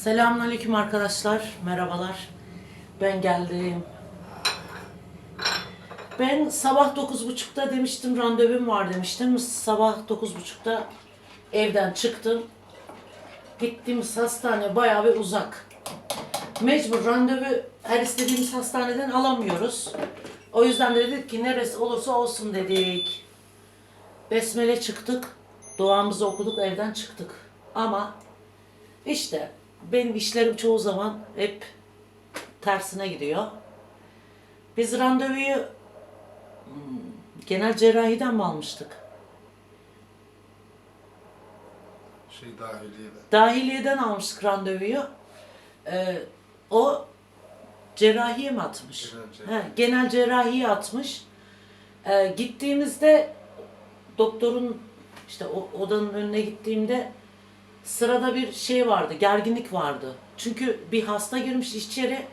Selamünaleyküm arkadaşlar. Merhabalar. Ben geldim. Ben sabah 9.30'da demiştim randevum var demiştim. Sabah 9.30'da evden çıktım. Gittiğimiz hastane bayağı bir uzak. Mecbur randevu her istediğimiz hastaneden alamıyoruz. O yüzden de dedik ki neresi olursa olsun dedik. Besmele çıktık. Duamızı okuduk evden çıktık. Ama işte benim işlerim çoğu zaman hep tersine gidiyor. Biz randevuyu hmm, genel cerrahiden mi almıştık? Şey dahiliyede. Dahiliyeden almıştık randevuyu. Ee, o cerrahiye mi atmış? Genel cerrahi. He, genel cerrahiye atmış. Ee, gittiğimizde doktorun işte o odanın önüne gittiğimde sırada bir şey vardı, gerginlik vardı. Çünkü bir hasta girmiş içeri,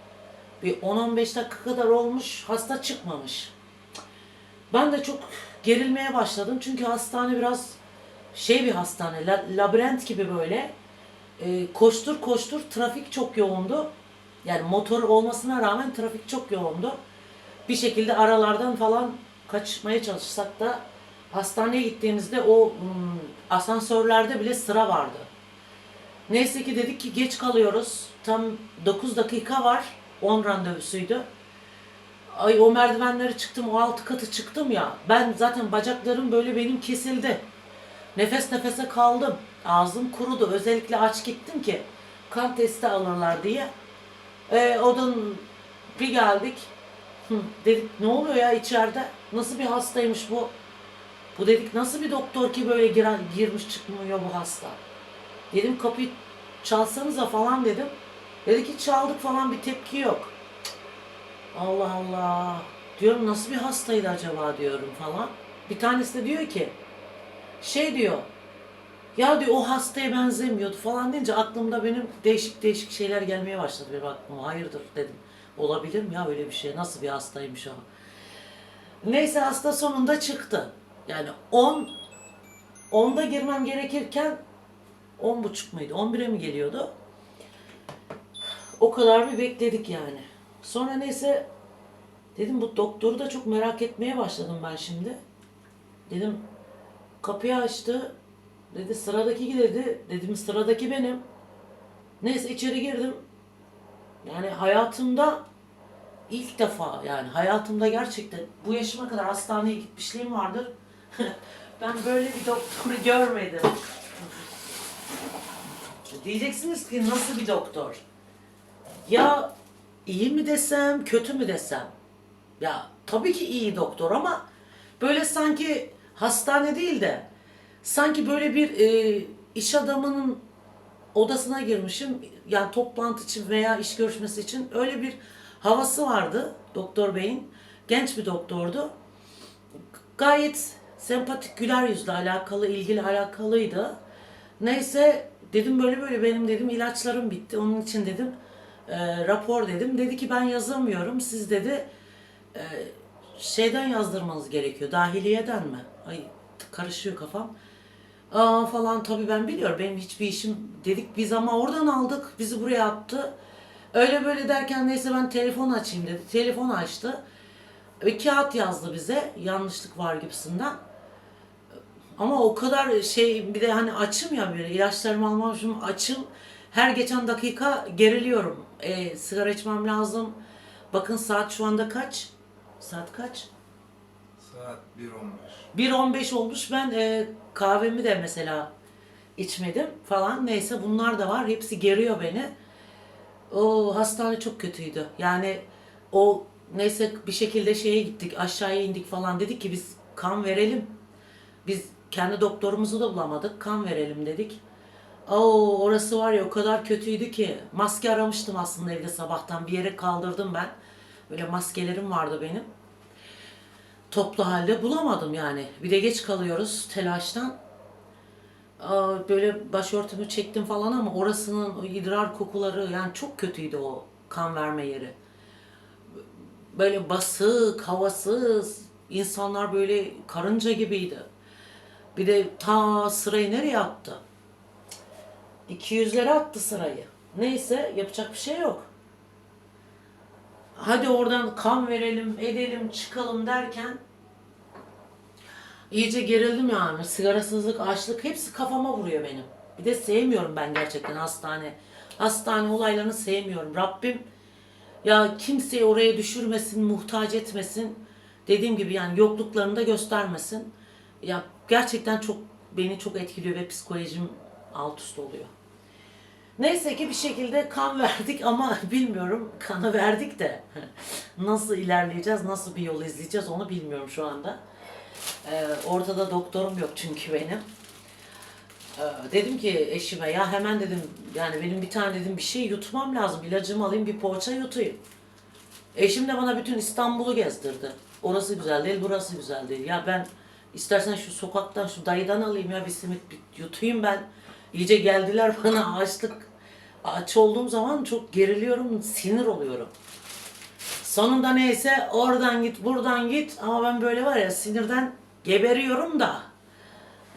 bir 10-15 dakika kadar olmuş, hasta çıkmamış. Ben de çok gerilmeye başladım çünkü hastane biraz şey bir hastane, la- labirent gibi böyle. Ee, koştur koştur, trafik çok yoğundu. Yani motor olmasına rağmen trafik çok yoğundu. Bir şekilde aralardan falan kaçmaya çalışsak da hastaneye gittiğimizde o hmm, asansörlerde bile sıra vardı. Neyse ki dedik ki geç kalıyoruz. Tam 9 dakika var. 10 randevusuydu. Ay o merdivenleri çıktım, o altı katı çıktım ya. Ben zaten bacaklarım böyle benim kesildi. Nefes nefese kaldım. Ağzım kurudu. Özellikle aç gittim ki kan testi alırlar diye. Ee, odan bir geldik. Hı, dedik ne oluyor ya içeride? Nasıl bir hastaymış bu? Bu dedik nasıl bir doktor ki böyle giren, girmiş çıkmıyor bu hasta? Dedim kapıyı çalsanıza falan dedim. Dedi ki çaldık falan bir tepki yok. Allah Allah. Diyorum nasıl bir hastaydı acaba diyorum falan. Bir tanesi de diyor ki şey diyor ya diyor o hastaya benzemiyordu falan deyince aklımda benim değişik değişik şeyler gelmeye başladı benim aklıma. Hayırdır dedim. Olabilir mi ya öyle bir şey? Nasıl bir hastaymış o? Neyse hasta sonunda çıktı. Yani 10 10'da girmem gerekirken 10 buçuk muydu? 11'e mi geliyordu? O kadar bir bekledik yani. Sonra neyse dedim bu doktoru da çok merak etmeye başladım ben şimdi. Dedim kapıyı açtı. Dedi sıradaki dedi. Dedim sıradaki benim. Neyse içeri girdim. Yani hayatımda ilk defa yani hayatımda gerçekten bu yaşıma kadar hastaneye gitmişliğim vardır. ben böyle bir doktoru görmedim. Diyeceksiniz ki nasıl bir doktor? Ya iyi mi desem, kötü mü desem? Ya tabii ki iyi doktor ama böyle sanki hastane değil de sanki böyle bir e, iş adamının odasına girmişim. Yani toplantı için veya iş görüşmesi için öyle bir havası vardı doktor beyin. Genç bir doktordu. Gayet sempatik, güler yüzlü alakalı, ilgili alakalıydı. Neyse dedim böyle böyle benim dedim ilaçlarım bitti. Onun için dedim e, rapor dedim. Dedi ki ben yazamıyorum. Siz dedi e, şeyden yazdırmanız gerekiyor. Dahiliyeden mi? Ay karışıyor kafam. Aa falan tabii ben biliyorum. Benim hiçbir işim dedik biz ama oradan aldık. Bizi buraya attı. Öyle böyle derken neyse ben telefon açayım dedi. Telefon açtı. Bir kağıt yazdı bize. Yanlışlık var gibisinden. Ama o kadar şey bir de hani açım ya böyle ilaçlarımı almamışım açım. Her geçen dakika geriliyorum. E, sigara içmem lazım. Bakın saat şu anda kaç? Saat kaç? Saat 1.15. 1.15 olmuş. Ben e, kahvemi de mesela içmedim falan. Neyse bunlar da var. Hepsi geriyor beni. O hastane çok kötüydü. Yani o neyse bir şekilde şeye gittik. Aşağıya indik falan. Dedik ki biz kan verelim. Biz kendi doktorumuzu da bulamadık. Kan verelim dedik. Oo orası var ya o kadar kötüydü ki. Maske aramıştım aslında evde sabahtan. Bir yere kaldırdım ben. Böyle maskelerim vardı benim toplu halde bulamadım yani. Bir de geç kalıyoruz telaştan. Aa, Böyle başörtümü çektim falan ama orasının o idrar kokuları yani çok kötüydü o kan verme yeri. Böyle basık, havasız, insanlar böyle karınca gibiydi. Bir de ta sırayı nereye attı? 200'lere attı sırayı. Neyse yapacak bir şey yok. Hadi oradan kan verelim, edelim, çıkalım derken iyice gerildim yani. Sigarasızlık, açlık hepsi kafama vuruyor benim. Bir de sevmiyorum ben gerçekten hastane. Hastane olaylarını sevmiyorum. Rabbim ya kimseyi oraya düşürmesin, muhtaç etmesin. Dediğim gibi yani yokluklarını da göstermesin. Ya gerçekten çok beni çok etkiliyor ve psikolojim alt üst oluyor. Neyse ki bir şekilde kan verdik ama bilmiyorum kanı verdik de nasıl ilerleyeceğiz, nasıl bir yol izleyeceğiz onu bilmiyorum şu anda. Ee, ortada doktorum yok çünkü benim. Ee, dedim ki eşime ya hemen dedim yani benim bir tane dedim bir şey yutmam lazım. İlacımı alayım bir poğaça yutayım. Eşim de bana bütün İstanbul'u gezdirdi. Orası güzel değil, burası güzel değil. Ya ben istersen şu sokaktan, şu dayıdan alayım ya bir simit bir yutayım ben. İyice geldiler bana açlık. Aç olduğum zaman çok geriliyorum, sinir oluyorum. Sonunda neyse oradan git, buradan git. Ama ben böyle var ya sinirden geberiyorum da.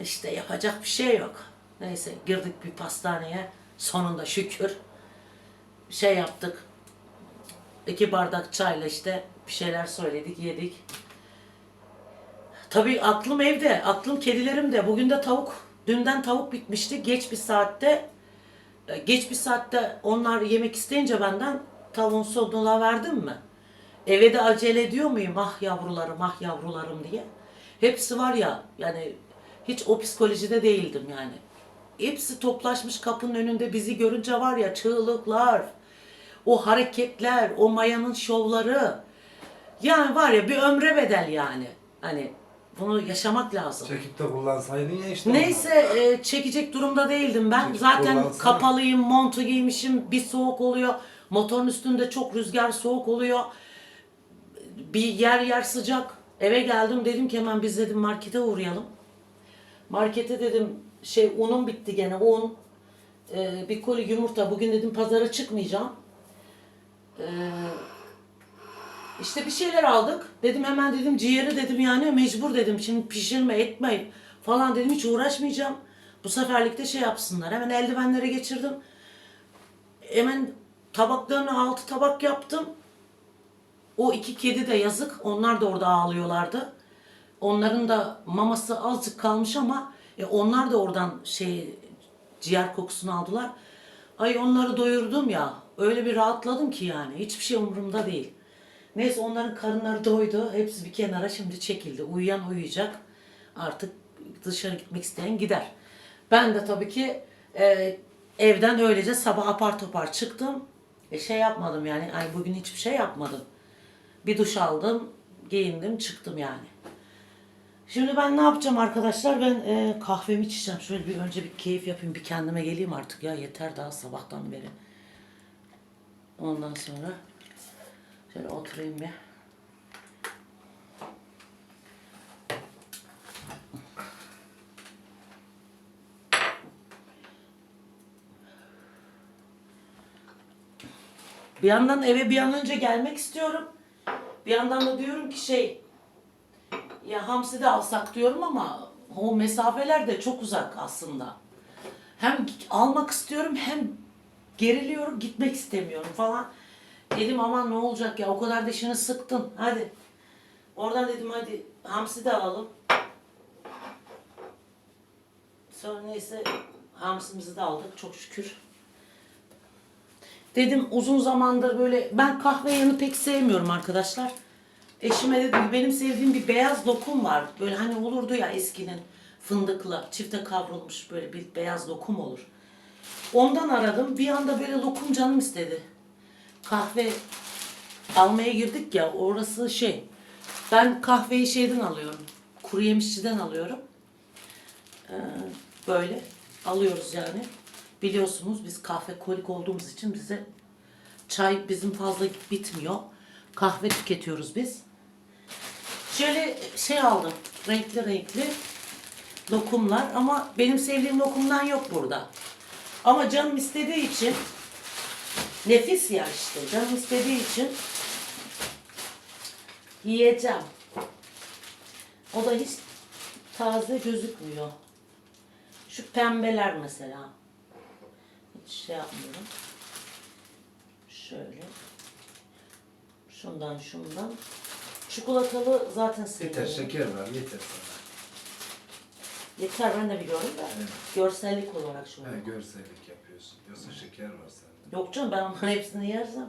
İşte yapacak bir şey yok. Neyse girdik bir pastaneye. Sonunda şükür şey yaptık. İki bardak çayla işte bir şeyler söyledik, yedik. Tabii aklım evde, aklım kedilerimde. Bugün de tavuk, dünden tavuk bitmişti. Geç bir saatte, e, geç bir saatte onlar yemek isteyince benden tavuğun sonuna verdim mi? Eve de acele ediyor muyum? Ah yavrularım, ah yavrularım diye. Hepsi var ya, yani hiç o psikolojide değildim yani. Hepsi toplaşmış kapının önünde bizi görünce var ya çığlıklar, o hareketler, o mayanın şovları. Yani var ya bir ömre bedel yani. Hani bunu yaşamak lazım. Çekip de kullansaydın ya işte. Neyse e, çekecek durumda değildim ben. Çekip Zaten kullansana. kapalıyım, montu giymişim. Bir soğuk oluyor. Motorun üstünde çok rüzgar soğuk oluyor. Bir yer yer sıcak. Eve geldim dedim ki hemen biz dedim markete uğrayalım. Markete dedim şey unum bitti gene un. E, bir koli yumurta. Bugün dedim pazara çıkmayacağım. E, işte bir şeyler aldık. Dedim hemen dedim ciğeri dedim yani mecbur dedim. Şimdi pişirme etme falan dedim hiç uğraşmayacağım. Bu seferlikte şey yapsınlar. Hemen eldivenlere geçirdim. Hemen tabaklarını altı tabak yaptım. O iki kedi de yazık. Onlar da orada ağlıyorlardı. Onların da maması azıcık kalmış ama e, onlar da oradan şey ciğer kokusunu aldılar. Ay onları doyurdum ya. Öyle bir rahatladım ki yani. Hiçbir şey umurumda değil. Neyse onların karınları doydu. Hepsi bir kenara şimdi çekildi. Uyuyan uyuyacak. Artık dışarı gitmek isteyen gider. Ben de tabii ki e, evden öylece sabah apar topar çıktım. E, şey yapmadım yani. Ay bugün hiçbir şey yapmadım. Bir duş aldım, giyindim, çıktım yani. Şimdi ben ne yapacağım arkadaşlar? Ben e, kahvemi içeceğim. Şöyle bir önce bir keyif yapayım, bir kendime geleyim artık ya. Yeter daha sabahtan beri. Ondan sonra şöyle oturayım bir. Bir yandan eve bir an önce gelmek istiyorum. Bir yandan da diyorum ki şey ya hamsi de alsak diyorum ama o mesafeler de çok uzak aslında. Hem almak istiyorum hem geriliyorum gitmek istemiyorum falan. Dedim aman ne olacak ya o kadar dişini sıktın hadi. Oradan dedim hadi hamsi de alalım. Sonra neyse hamsimizi de aldık çok şükür. Dedim uzun zamandır böyle ben kahve yanı pek sevmiyorum arkadaşlar. Eşime dedim benim sevdiğim bir beyaz lokum var. Böyle hani olurdu ya eskinin fındıklı, çifte kavrulmuş böyle bir beyaz lokum olur. Ondan aradım. Bir anda böyle lokum canım istedi. Kahve almaya girdik ya orası şey. Ben kahveyi şeyden alıyorum. Kuru yemişçiden alıyorum. Ee, böyle alıyoruz yani. Biliyorsunuz biz kahve kolik olduğumuz için bize çay bizim fazla bitmiyor. Kahve tüketiyoruz biz. Şöyle şey aldım. Renkli renkli lokumlar ama benim sevdiğim lokumdan yok burada. Ama canım istediği için Nefis ya işte. Canım istediği için yiyeceğim. O da hiç taze gözükmüyor. Şu pembeler mesela. Hiç şey yapmıyorum. Şöyle. Şundan şundan. Çikolatalı zaten seviyorum. Yeter şeker var yeter sana. Yeter ben de biliyorum da. Evet. Görsellik olarak şu an. Görsellik yapıyorsun. Diyorsun şeker var sende. Yok canım ben onların hepsini yersem.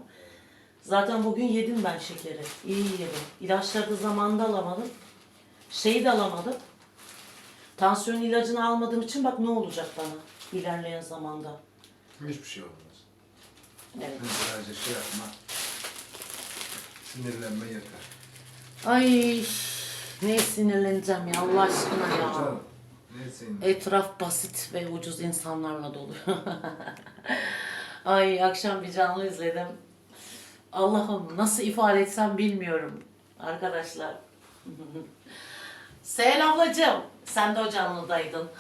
Zaten bugün yedim ben şekeri. İyi yedim. İlaçları da zamanında alamadım. Şeyi de alamadım. Tansiyon ilacını almadığım için bak ne olacak bana ilerleyen zamanda. Hiçbir şey olmaz. Evet. Sen sadece şey yapma. Sinirlenme yeter. Ay ne sinirleneceğim ya Allah aşkına ya. Canım? Etraf basit ve ucuz insanlarla dolu. Ay akşam bir canlı izledim. Allah'ım nasıl ifade etsem bilmiyorum arkadaşlar. Selam ablacığım. Sen de o canlıdaydın.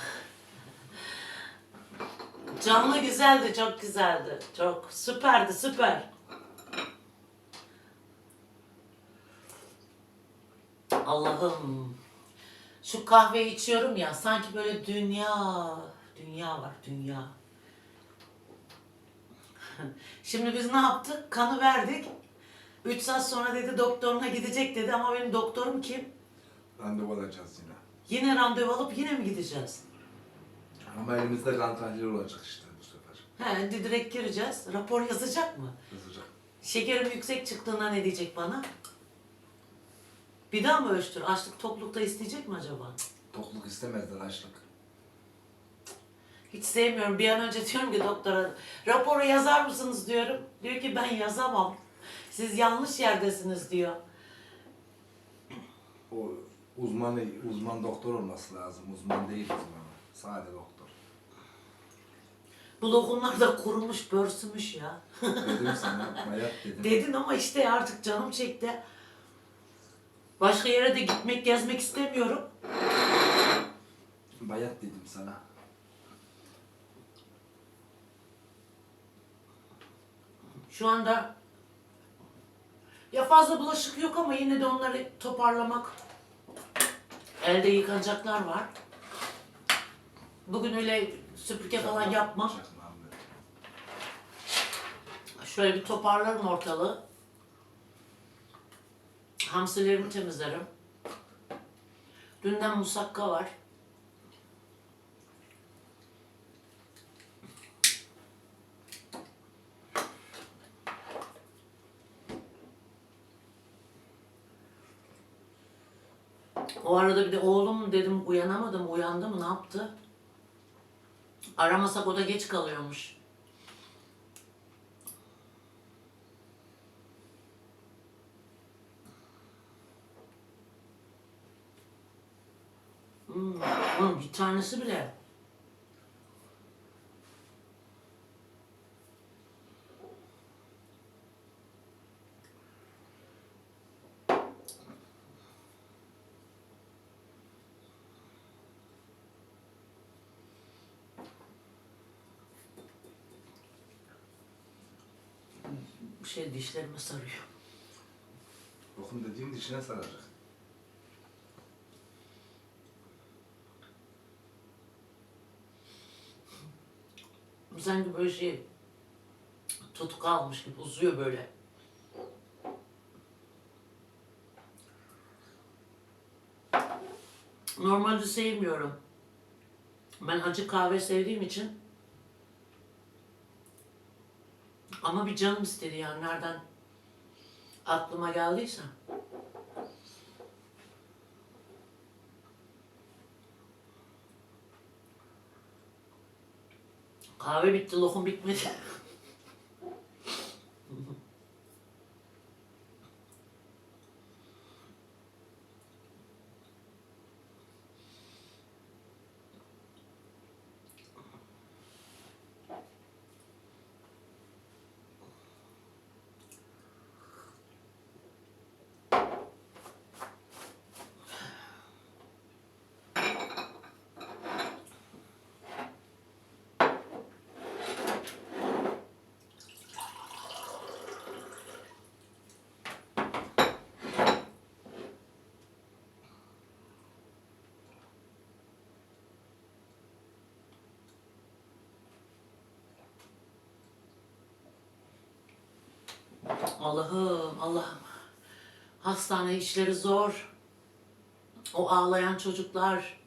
Canlı güzeldi, çok güzeldi. Çok süperdi, süper. Allah'ım. Şu kahveyi içiyorum ya sanki böyle dünya, dünya var dünya. Şimdi biz ne yaptık? Kanı verdik. 3 saat sonra dedi doktoruna gidecek dedi ama benim doktorum kim? Randevu alacağız yine. Yine randevu alıp yine mi gideceğiz? Ama elimizde kan tahlili olacak işte bu sefer. He, direkt gireceğiz. Rapor yazacak mı? Hızlıca. Şekerim yüksek çıktığında ne diyecek bana? Bir daha mı ölçtür? Açlık toklukta isteyecek mi acaba? Tokluk istemezler açlık. Hiç sevmiyorum. Bir an önce diyorum ki doktora raporu yazar mısınız diyorum. Diyor ki ben yazamam. Siz yanlış yerdesiniz diyor. O uzmanı, uzman doktor olması lazım. Uzman değil uzman. Sade doktor. Bu lokumlar da kurumuş, börsümüş ya. Dedim sana, bayat dedim. Dedin ama işte artık canım çekti. Başka yere de gitmek, gezmek istemiyorum. Bayat dedim sana. Şu anda ya fazla bulaşık yok ama yine de onları toparlamak. Elde yıkanacaklar var. Bugün öyle süpürge falan ben. Şöyle bir toparlarım ortalığı. Hamsilerimi temizlerim. Dünden musakka var. O arada bir de oğlum dedim uyanamadım. Uyandı mı ne yaptı? Aramasak o da geç kalıyormuş. Hmm, oğlum bir tanesi bile. Bir şey dişlerime sarıyor. Lokum dediğin dişine saracak. Sanki böyle şey tutuk almış gibi uzuyor böyle. Normalde sevmiyorum. Ben acı kahve sevdiğim için. Ama bir canım istedi yani nereden aklıma geldiyse. Kahve bitti, lokum bitmedi. Allah'ım, Allah'ım. Hastane işleri zor. O ağlayan çocuklar.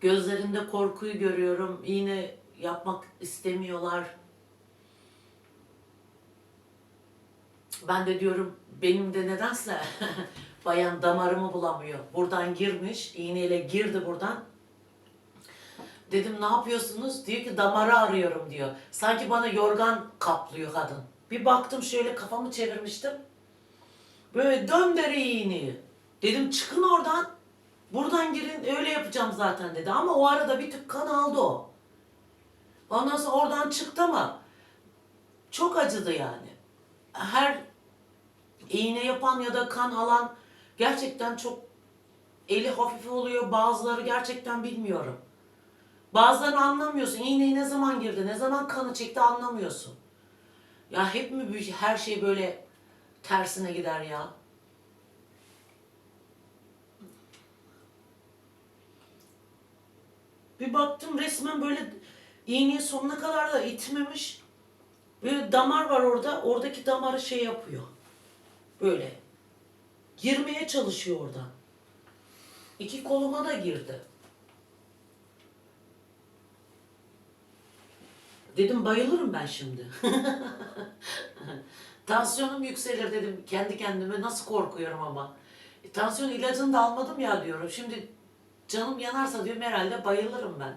Gözlerinde korkuyu görüyorum. İğne yapmak istemiyorlar. Ben de diyorum benim de nedense bayan damarımı bulamıyor. Buradan girmiş, iğneyle girdi buradan. Dedim ne yapıyorsunuz? Diyor ki damarı arıyorum diyor. Sanki bana yorgan kaplıyor kadın. Bir baktım şöyle kafamı çevirmiştim. Böyle döndürü iğneyi. Dedim çıkın oradan. Buradan girin öyle yapacağım zaten dedi. Ama o arada bir tık kan aldı o. Ondan sonra oradan çıktı ama çok acıdı yani. Her iğne yapan ya da kan alan gerçekten çok eli hafif oluyor. Bazıları gerçekten bilmiyorum. Bazılarını anlamıyorsun. İğneyi ne zaman girdi, ne zaman kanı çekti anlamıyorsun. Ya hep mi her şey böyle tersine gider ya? Bir baktım resmen böyle iğneyi sonuna kadar da itmemiş. Böyle damar var orada. Oradaki damarı şey yapıyor. Böyle. Girmeye çalışıyor oradan. İki koluma da girdi. Dedim bayılırım ben şimdi. Tansiyonum yükselir dedim kendi kendime nasıl korkuyorum ama. E, tansiyon ilacını da almadım ya diyorum. Şimdi canım yanarsa diyorum herhalde bayılırım ben.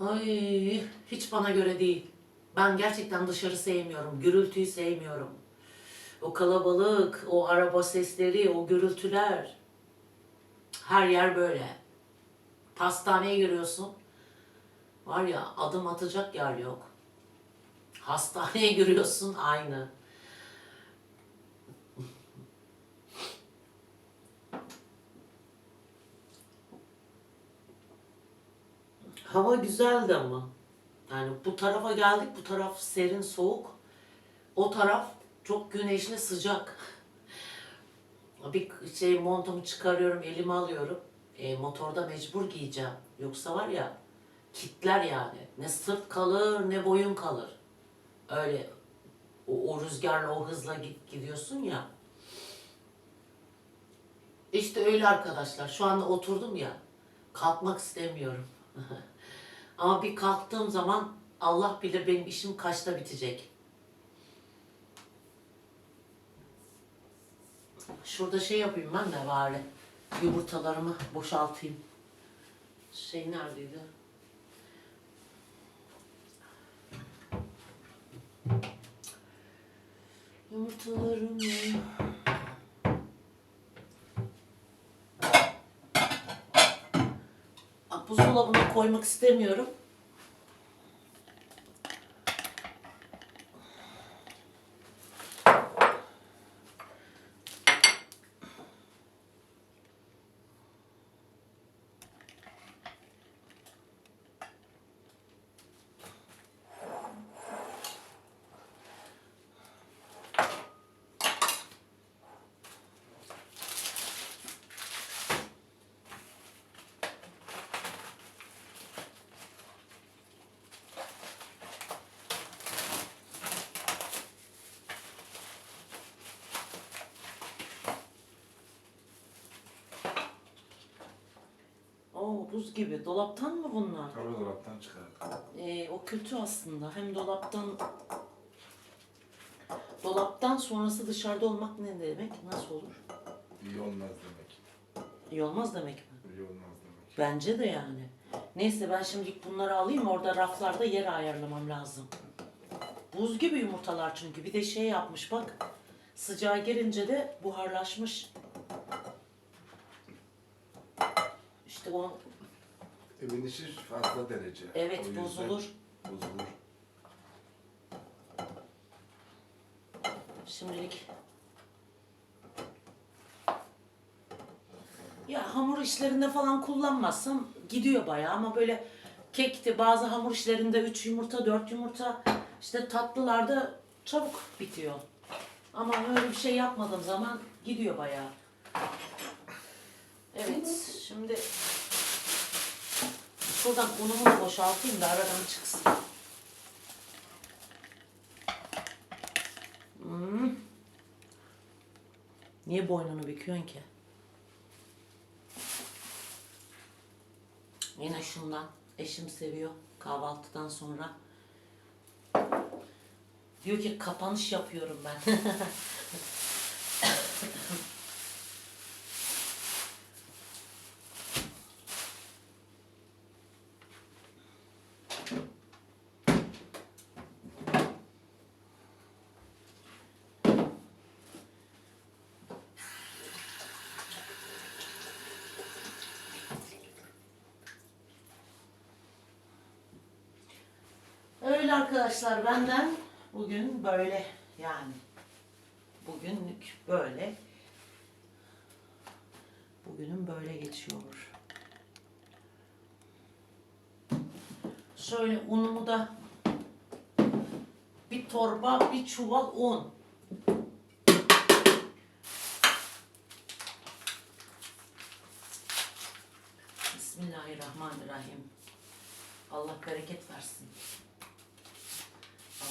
Ay hiç bana göre değil. Ben gerçekten dışarı sevmiyorum. Gürültüyü sevmiyorum. O kalabalık, o araba sesleri, o gürültüler. Her yer böyle. Hastaneye giriyorsun. Var ya adım atacak yer yok. Hastaneye giriyorsun aynı. Hava güzeldi ama. Yani bu tarafa geldik, bu taraf serin, soğuk. O taraf çok güneşli, sıcak. Bir şey montumu çıkarıyorum, elime alıyorum. E, motorda mecbur giyeceğim. Yoksa var ya, kitler yani. Ne sırt kalır, ne boyun kalır. Öyle o, o rüzgarla, o hızla git, gidiyorsun ya. İşte öyle arkadaşlar. Şu anda oturdum ya. Kalkmak istemiyorum. Ama bir kalktığım zaman Allah bilir benim işim kaçta bitecek. Şurada şey yapayım ben de bari. Yumurtalarımı boşaltayım. Şey neredeydi? Yumurtalarımı... Buzdolabına koymak istemiyorum. Oo buz gibi. Dolaptan mı bunlar? Tabii dolaptan çıkardık. Ee, o kötü aslında. Hem dolaptan dolaptan sonrası dışarıda olmak ne demek? Nasıl olur? İyi olmaz demek. İyi olmaz demek mi? İyi olmaz demek. Bence de yani. Neyse ben şimdilik bunları alayım. Orada raflarda yer ayarlamam lazım. Buz gibi yumurtalar çünkü. Bir de şey yapmış bak. Sıcağa girince de buharlaşmış. İşte o Evin içi fazla derece. evet O yüzden bozulur. Bozulur. Şimdilik. Ya hamur işlerinde falan kullanmazsam gidiyor bayağı ama böyle kekti bazı hamur işlerinde 3 yumurta 4 yumurta işte tatlılarda çabuk bitiyor. Ama öyle bir şey yapmadığım zaman gidiyor bayağı. Evet şimdi Şuradan unumu da boşaltayım da aradan çıksın. Hmm. Niye boynunu büküyorsun ki? Yine şundan. Eşim seviyor kahvaltıdan sonra. Diyor ki kapanış yapıyorum ben. Öyle arkadaşlar benden bugün böyle yani bugünlük böyle bugünün böyle geçiyor. Şöyle unumu da bir torba bir çuval un. Bismillahirrahmanirrahim. Allah bereket versin.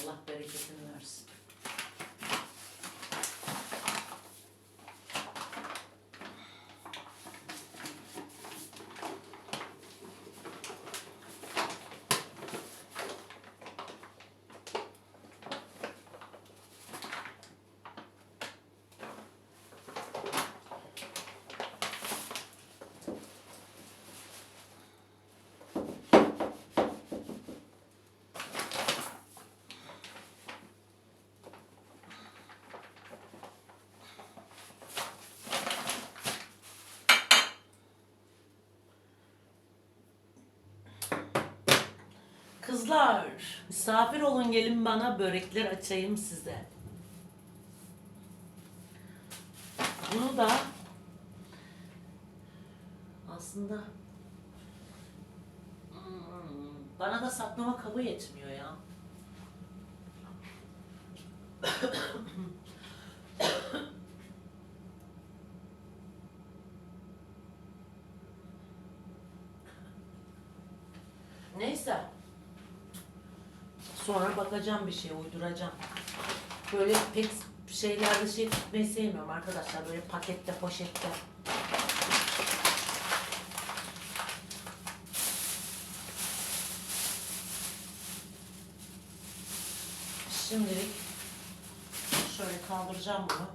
Allah bereketini versin. Kızlar, misafir olun gelin bana börekler açayım size. Bunu da aslında hmm, bana da saklama kabı yetmiyor ya. Neyse. Sonra bakacağım bir şey uyduracağım. Böyle pek şeylerde şey tutmayı sevmiyorum arkadaşlar. Böyle pakette, poşette. Şimdilik şöyle kaldıracağım bunu.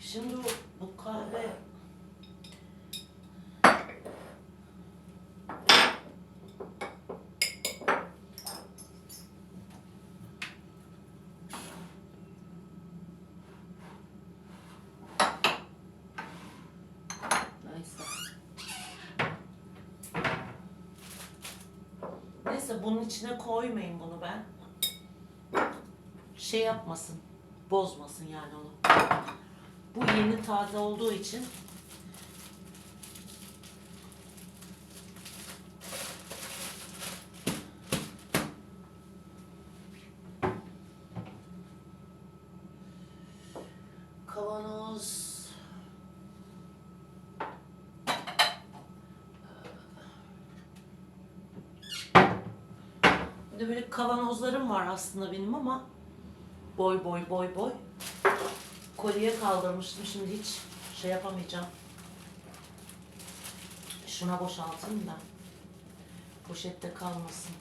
Şimdi bu, bu kahve Neyse. Bunun içine koymayın bunu ben. Şey yapmasın. Bozmasın yani onu. Bu yeni taze olduğu için kavanoz Bir de böyle kavanozlarım var aslında benim ama boy boy boy boy. Kolye kaldırmıştım şimdi hiç şey yapamayacağım. Şuna boşaltayım da poşette kalmasın.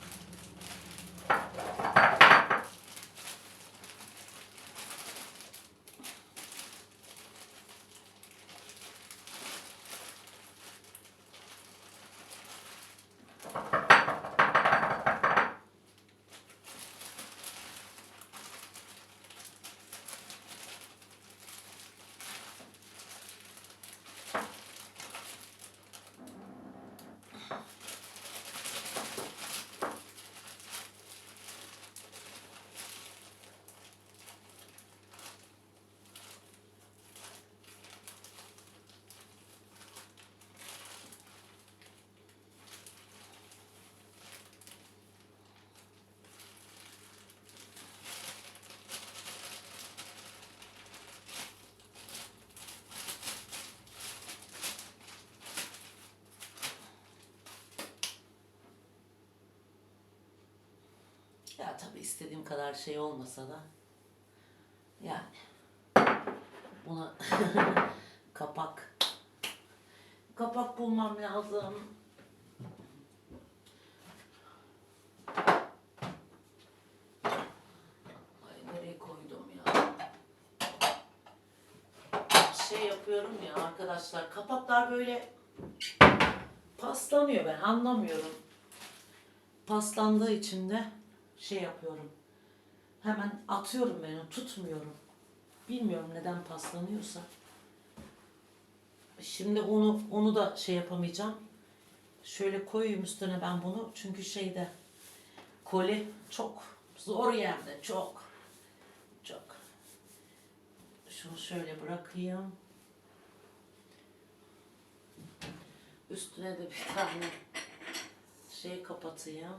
Ya tabii istediğim kadar şey olmasa da yani buna kapak kapak bulmam lazım. Ay nereye koydum ya? Şey yapıyorum ya arkadaşlar kapaklar böyle paslanıyor ben anlamıyorum. Paslandığı için de şey yapıyorum. Hemen atıyorum ben onu tutmuyorum. Bilmiyorum neden paslanıyorsa. Şimdi onu onu da şey yapamayacağım. Şöyle koyayım üstüne ben bunu. Çünkü şeyde koli çok zor yerde çok. Çok. Şunu şöyle bırakayım. Üstüne de bir tane şey kapatayım.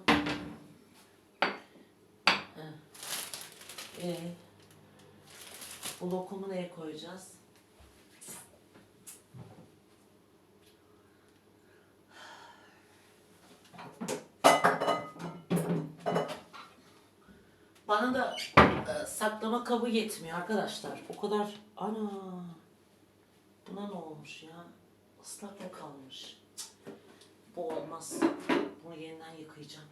Ee, bu lokumu neye koyacağız? Bana da e, saklama kabı yetmiyor arkadaşlar. O kadar ana buna ne olmuş ya? Islak mı kalmış? Bu olmaz. Bunu yeniden yıkayacağım.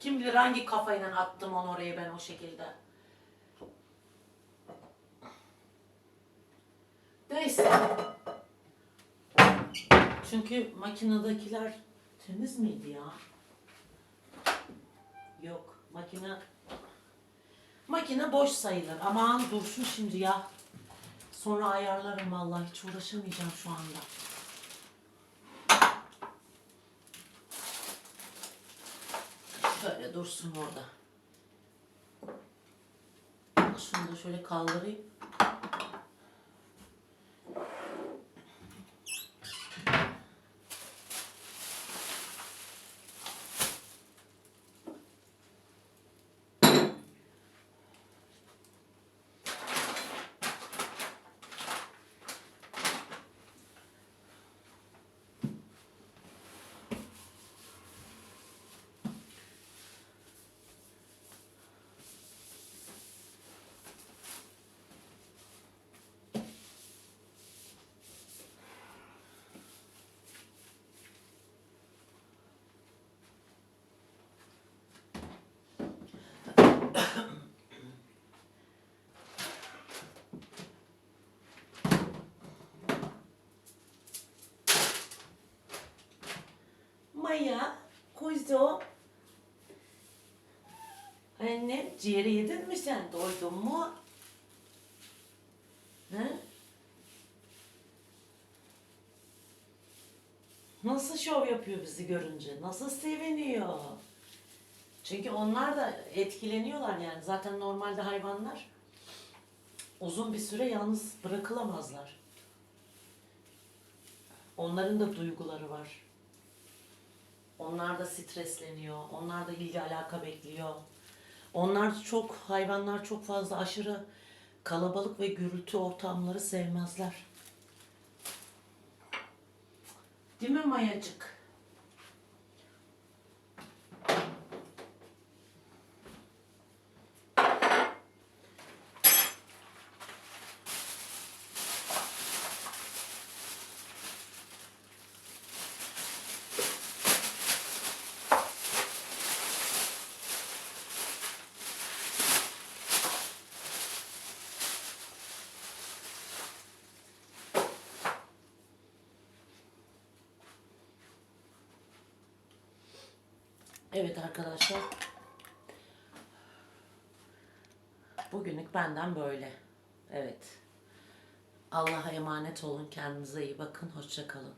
Kim bilir hangi kafayla attım onu oraya ben o şekilde. Neyse. Çünkü makinedekiler temiz miydi ya? Yok. Makine makine boş sayılır. Aman dursun şimdi ya. Sonra ayarlarım vallahi hiç uğraşamayacağım şu anda. Şöyle dursun orada. Şunu da şöyle kaldırayım. Maya, kuzum. Annem ciğeri yedin mi sen? Doydun mu? He? Nasıl şov yapıyor bizi görünce? Nasıl seviniyor? Çünkü onlar da etkileniyorlar yani. Zaten normalde hayvanlar uzun bir süre yalnız bırakılamazlar. Onların da duyguları var. Onlar da stresleniyor. Onlar da ilgi alaka bekliyor. Onlar çok, hayvanlar çok fazla aşırı kalabalık ve gürültü ortamları sevmezler. Değil mi Mayacık? Evet arkadaşlar. Bugünlük benden böyle. Evet. Allah'a emanet olun. Kendinize iyi bakın. Hoşça kalın.